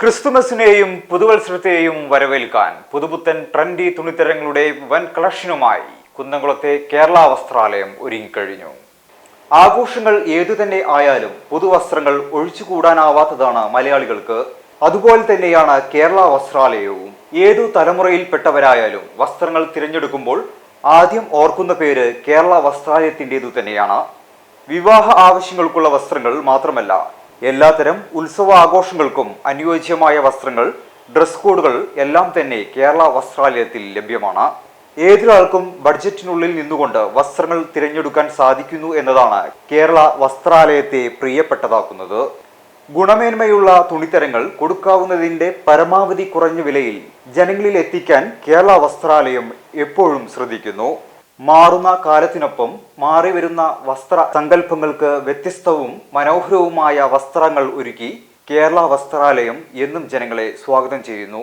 ക്രിസ്തുമസിനെയും പുതുവത്സരത്തെയും വരവേൽക്കാൻ പുതുപുത്തൻ ട്രെൻഡി തുണിത്തരങ്ങളുടെ വൻ കളക്ഷനുമായി കുന്നംകുളത്തെ കേരള വസ്ത്രാലയം ഒരുങ്ങിക്കഴിഞ്ഞു. ആഘോഷങ്ങൾ ഏതു തന്നെ ആയാലും പുതുവസ്ത്രങ്ങൾ ഒഴിച്ചുകൂടാനാവാത്തതാണ് മലയാളികൾക്ക്. അതുപോലെ തന്നെയാണ് കേരള വസ്ത്രാലയവും. ഏതു തലമുറയിൽപ്പെട്ടവരായാലും വസ്ത്രങ്ങൾ തിരഞ്ഞെടുക്കുമ്പോൾ ആദ്യം ഓർക്കുന്ന പേര് കേരള വസ്ത്രാലയത്തിന്റെതു തന്നെയാണ്. വിവാഹ ആവശ്യങ്ങൾക്കുള്ള വസ്ത്രങ്ങൾ മാത്രമല്ല എല്ലാത്തരം ഉത്സവ ആഘോഷങ്ങൾക്കും അനുയോജ്യമായ വസ്ത്രങ്ങൾ ഡ്രസ് കോഡുകൾ എല്ലാം തന്നെ കേരള വസ്ത്രാലയത്തിൽ ലഭ്യമാണ്. ഏതൊരാൾക്കും ബഡ്ജറ്റിനുള്ളിൽ നിന്നുകൊണ്ട് വസ്ത്രങ്ങൾ തിരഞ്ഞെടുക്കാൻ സാധിക്കുന്നു എന്നതാണ് കേരള വസ്ത്രാലയത്തെ പ്രിയപ്പെട്ടതാക്കുന്നത്. ഗുണമേന്മയുള്ള തുണിത്തരങ്ങൾ കൊടുക്കാവുന്നതിന്റെ പരമാവധി കുറഞ്ഞ വിലയിൽ ജനങ്ങളിൽ എത്തിക്കാൻ കേരള വസ്ത്രാലയം എപ്പോഴും ശ്രദ്ധിക്കുന്നു. മാറുന്ന കാലത്തിനൊപ്പം മാറി വരുന്ന വസ്ത്ര സങ്കല്പങ്ങൾക്ക് വ്യത്യസ്തവും മനോഹരവുമായ വസ്ത്രങ്ങൾ ഒരുക്കി കേരള വസ്ത്രാലയം എന്നും ജനങ്ങളെ സ്വാഗതം ചെയ്യുന്നു.